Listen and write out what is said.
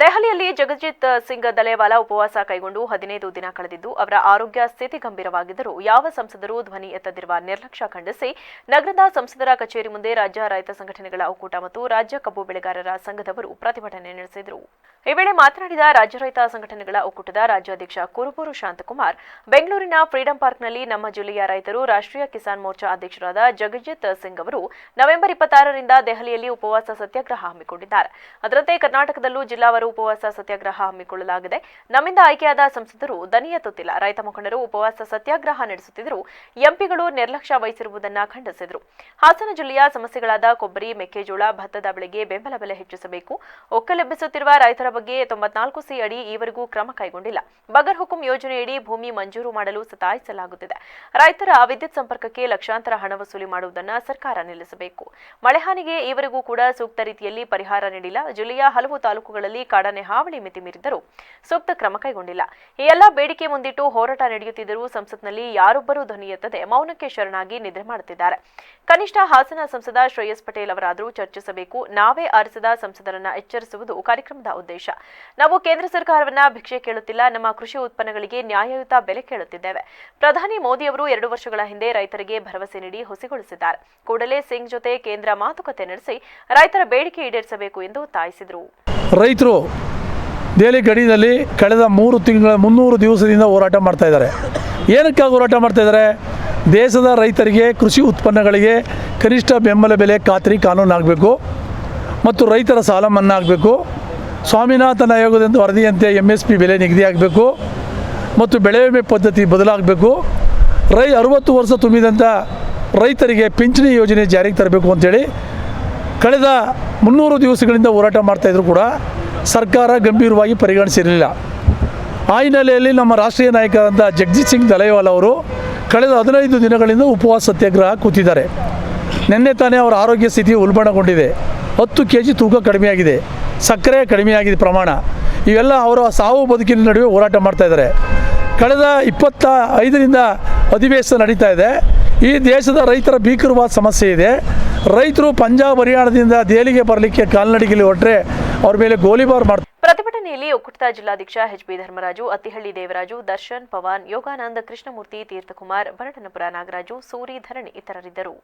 ದೆಹಲಿಯಲ್ಲಿ ಜಗಜಿತ್ ಸಿಂಗ್ ದಲೇವಾಲಾ ಉಪವಾಸ ಕೈಗೊಂಡು ಹದಿನೈದು ದಿನ ಕಳೆದಿದ್ದು, ಅವರ ಆರೋಗ್ಯ ಸ್ಥಿತಿ ಗಂಭೀರವಾಗಿದ್ದರೂ ಯಾವ ಸಂಸದರು ಧ್ವನಿ ಎತ್ತದಿರುವ ನಿರ್ಲಕ್ಷ್ಯ ಖಂಡಿಸಿ, ನಗರದ ಸಂಸದರ ಕಚೇರಿ ಮುಂದೆ ರಾಜ್ಯ ರೈತ ಸಂಘಟನೆಗಳ ಒಕ್ಕೂಟ ಮತ್ತು ರಾಜ್ಯ ಕಬ್ಬು ಬೆಳೆಗಾರರ ಸಂಘದವರು ಪ್ರತಿಭಟನೆ ನಡೆಸಿದರು. ಈ ವೇಳೆ ಮಾತನಾಡಿದ ರಾಜ್ಯ ರೈತ ಸಂಘಟನೆಗಳ ಒಕ್ಕೂಟದ ರಾಜ್ಯಾಧ್ಯಕ್ಷ ಕುರುಬೂರು ಶಾಂತಕುಮಾರ್, ಬೆಂಗಳೂರಿನ ಫ್ರೀಡಂ ಪಾರ್ಕ್ನಲ್ಲಿ ನಮ್ಮ ಜಿಲ್ಲೆಯ ರೈತರು ರಾಷ್ಟ್ರೀಯ ಕಿಸಾನ್ ಮೋರ್ಚಾ ಅಧ್ಯಕ್ಷರಾದ ಜಗಜಿತ್ ಸಿಂಗ್ ಅವರು ನವೆಂಬರ್ ಇಪ್ಪತ್ತಾರರಿಂದ ದೆಹಲಿಯಲ್ಲಿ ಉಪವಾಸ ಸತ್ಯಾಗ್ರಹ ಹಮ್ಮಿಕೊಂಡಿದ್ದಾರೆ. ಅದರಂತೆ ಕರ್ನಾಟಕದಲ್ಲೂ ಜಿಲ್ಲಾವಾರು ಉಪವಾಸ ಸತ್ಯಾಗ್ರಹ ಹಮ್ಮಿಕೊಳ್ಳಲಾಗಿದೆ. ನಮ್ಮಿಂದ ಆಯ್ಕೆಯಾದ ಸಂಸದರು ದನಿಯ ಎತ್ತುತ್ತಿಲ್ಲ ರೈತ ಮುಖಂಡರು ಉಪವಾಸ ಸತ್ಯಾಗ್ರಹ ನಡೆಸುತ್ತಿದ್ದರು. ಎಂಪಿಗಳು ನಿರ್ಲಕ್ಷ್ಯ ವಹಿಸಿರುವುದನ್ನು ಖಂಡಿಸಿದರು. ಹಾಸನ ಜಿಲ್ಲೆಯ ಸಮಸ್ಯೆಗಳಾದ ಕೊಬ್ಬರಿ, ಮೆಕ್ಕೆಜೋಳ, ಭತ್ತದ ಬೆಳೆಗೆ ಬೆಂಬಲ ಬೆಲೆ ಹೆಚ್ಚಿಸಬೇಕು. ಒಕ್ಕಲೆಬ್ಬಿಸುತ್ತಿರುವ ರೈತರ ಬಗ್ಗೆ ತೊಂಬತ್ನಾಲ್ಕು ಸಿ ಅಡಿ ಈವರೆಗೂ ಕ್ರಮ ಕೈಗೊಂಡಿಲ್ಲ. ಬಗರ್ ಹುಕುಂ ಯೋಜನೆಯಡಿ ಭೂಮಿ ಮಂಜೂರು ಮಾಡಲು ಸತಾಯಿಸಲಾಗುತ್ತಿದೆ. ರೈತರ ವಿದ್ಯುತ್ ಸಂಪರ್ಕಕ್ಕೆ ಲಕ್ಷಾಂತರ ಹಣ ವಸೂಲಿ ಮಾಡುವುದನ್ನು ಸರ್ಕಾರ ನಿಲ್ಲಿಸಬೇಕು. ಮಳೆಹಾನಿಗೆ ಈವರೆಗೂ ಕೂಡ ಸೂಕ್ತ ರೀತಿಯಲ್ಲಿ ಪರಿಹಾರ ನೀಡಿಲ್ಲ. ಜಿಲ್ಲೆಯ ಹಲವು ತಾಲೂಕುಗಳಲ್ಲಿ ಕಾಡಾನೆ ಹಾವಳಿ ಮಿತಿ ಮೀರಿದ್ದರೂ ಸೂಕ್ತ ಕ್ರಮ ಕೈಗೊಂಡಿಲ್ಲ. ಈ ಎಲ್ಲ ಬೇಡಿಕೆ ಮುಂದಿಟ್ಟು ಹೋರಾಟ ನಡೆಯುತ್ತಿದ್ದರೂ ಸಂಸತ್ನಲ್ಲಿ ಯಾರೊಬ್ಬರೂ ಧ್ವನಿ ಎತ್ತದೆ ಮೌನಕ್ಕೆ ಶರಣಾಗಿ ನಿದ್ರೆ ಮಾಡುತ್ತಿದ್ದಾರೆ. ಕನಿಷ್ಠ ಹಾಸನ ಸಂಸದ ಶ್ರೇಯಸ್ ಪಟೇಲ್ ಅವರಾದರೂ ಚರ್ಚಿಸಬೇಕು. ನಾವೇ ಆರಿಸಿದ ಸಂಸದರನ್ನ ಎಚ್ಚರಿಸುವುದು ಕಾರ್ಯಕ್ರಮದ ಉದ್ದೇಶ. ನಾವು ಕೇಂದ್ರ ಸರ್ಕಾರವನ್ನ ಭಿಕ್ಷೆ ಕೇಳುತ್ತಿಲ್ಲ. ನಮ್ಮ ಕೃಷಿ ಉತ್ಪನ್ನಗಳಿಗೆ ನ್ಯಾಯಯುತ ಬೆಲೆ ಕೇಳುತ್ತಿದ್ದೇವೆ. ಪ್ರಧಾನಿ ಮೋದಿ ಅವರು ಎರಡು ವರ್ಷಗಳ ಹಿಂದೆ ರೈತರಿಗೆ ಭರವಸೆ ನೀಡಿ ಹುಸಿಗೊಳಿಸಿದ್ದಾರೆ. ಕೂಡಲೇ ಸಿಂಗ್ ಜೊತೆ ಕೇಂದ್ರ ಮಾತುಕತೆ ನಡೆಸಿ ರೈತರ ಬೇಡಿಕೆ ಈಡೇರಿಸಬೇಕು ಎಂದು ಒತ್ತಾಯಿಸಿದರು. ರೈತರು ದೆಹಲಿ ಗಡಿಯಲ್ಲಿ ಕಳೆದ ಮೂರು ತಿಂಗಳ, ಮುನ್ನೂರು ದಿವಸದಿಂದ ಹೋರಾಟ ಮಾಡ್ತಾಯಿದ್ದಾರೆ ಏನಕ್ಕಾಗಿ ಹೋರಾಟ ಮಾಡ್ತಾಯಿದ್ದಾರೆ ದೇಶದ ರೈತರಿಗೆ, ಕೃಷಿ ಉತ್ಪನ್ನಗಳಿಗೆ ಕನಿಷ್ಠ ಬೆಂಬಲ ಬೆಲೆ ಖಾತ್ರಿ ಕಾನೂನು ಆಗಬೇಕು ಮತ್ತು ರೈತರ ಸಾಲ ಮನ್ನಾ ಆಗಬೇಕು. ಸ್ವಾಮಿನಾಥನ್ ಆಯೋಗದಿಂದ ವರದಿಯಂತೆ ಎಂ ಎಸ್ ಪಿ ಬೆಲೆ ನಿಗದಿ ಆಗಬೇಕು ಮತ್ತು ಬೆಳೆ ವಿಮೆ ಪದ್ಧತಿ ಬದಲಾಗಬೇಕು. ರೈ, ಅರುವತ್ತು ವರ್ಷ ತುಂಬಿದಂಥ ರೈತರಿಗೆ ಪಿಂಚಣಿ ಯೋಜನೆ ಜಾರಿಗೆ ತರಬೇಕು ಅಂತೇಳಿ ಕಳೆದ ಮುನ್ನೂರು ದಿವಸಗಳಿಂದ ಹೋರಾಟ ಮಾಡ್ತಾಯಿದ್ರು ಕೂಡ ಸರ್ಕಾರ ಗಂಭೀರವಾಗಿ ಪರಿಗಣಿಸಿರಲಿಲ್ಲ. ಆ ಹಿನ್ನೆಲೆಯಲ್ಲಿ ನಮ್ಮ ರಾಷ್ಟ್ರೀಯ ನಾಯಕರಾದ ಜಗಜಿತ್ ಸಿಂಗ್ ದಲೇವಾಲ್ ಅವರು ಕಳೆದ ಹದಿನೈದು ದಿನಗಳಿಂದ ಉಪವಾಸ ಸತ್ಯಾಗ್ರಹ ಕೂತಿದ್ದಾರೆ. ನಿನ್ನೆ ತಾನೇ ಅವರ ಆರೋಗ್ಯ ಸ್ಥಿತಿ ಉಲ್ಬಣಗೊಂಡಿದೆ. ಹತ್ತು ಕೆ ಜಿ ತೂಕ ಕಡಿಮೆಯಾಗಿದೆ. ಸಕ್ಕರೆ ಕಡಿಮೆಯಾಗಿದೆ ಪ್ರಮಾಣ. ಇವೆಲ್ಲ ಅವರ ಸಾವು ಬದುಕಿನ ನಡುವೆ ಹೋರಾಟ ಮಾಡ್ತಾಯಿದ್ದಾರೆ ಕಳೆದ ಇಪ್ಪತ್ತ ಐದರಿಂದ ಅಧಿವೇಶನ ನಡೀತಾ ಇದೆ. ಈ ದೇಶದ ರೈತರ ಭೀಕರವಾದ ಸಮಸ್ಯೆ ಇದೆ. ರೈತರು ಪಂಜಾಬ್ ಹರಿಯಾಣದಿಂದ ದೆಹಲಿಗೆ ಬರಲಿಕ್ಕೆ ಕಾಲ್ನಡಿಗೆಯಲ್ಲಿ ಹೊರಟ್ರೆ ಅವ್ರ ಮೇಲೆ ಗೋಲಿಬಾರ್ ಮಾಡ್ತಾರೆ ಪ್ರತಿಭಟನೆಯಲ್ಲಿ ಒಕ್ಕೂಟದ ಜಿಲ್ಲಾಧ್ಯಕ್ಷ ಎಚ್ ಬಿ ಧರ್ಮರಾಜು, ಅತ್ತಿಹಳ್ಳಿ ದೇವರಾಜು, ದರ್ಶನ್ ಪವನ್, ಯೋಗಾನಂದ ಕೃಷ್ಣಮೂರ್ತಿ, ತೀರ್ಥಕುಮಾರ್ ಭರಟನಪುರ ನಾಗರಾಜು, ಸೂರಿ ಧರಣಿ ಇತರರಿದ್ದರು.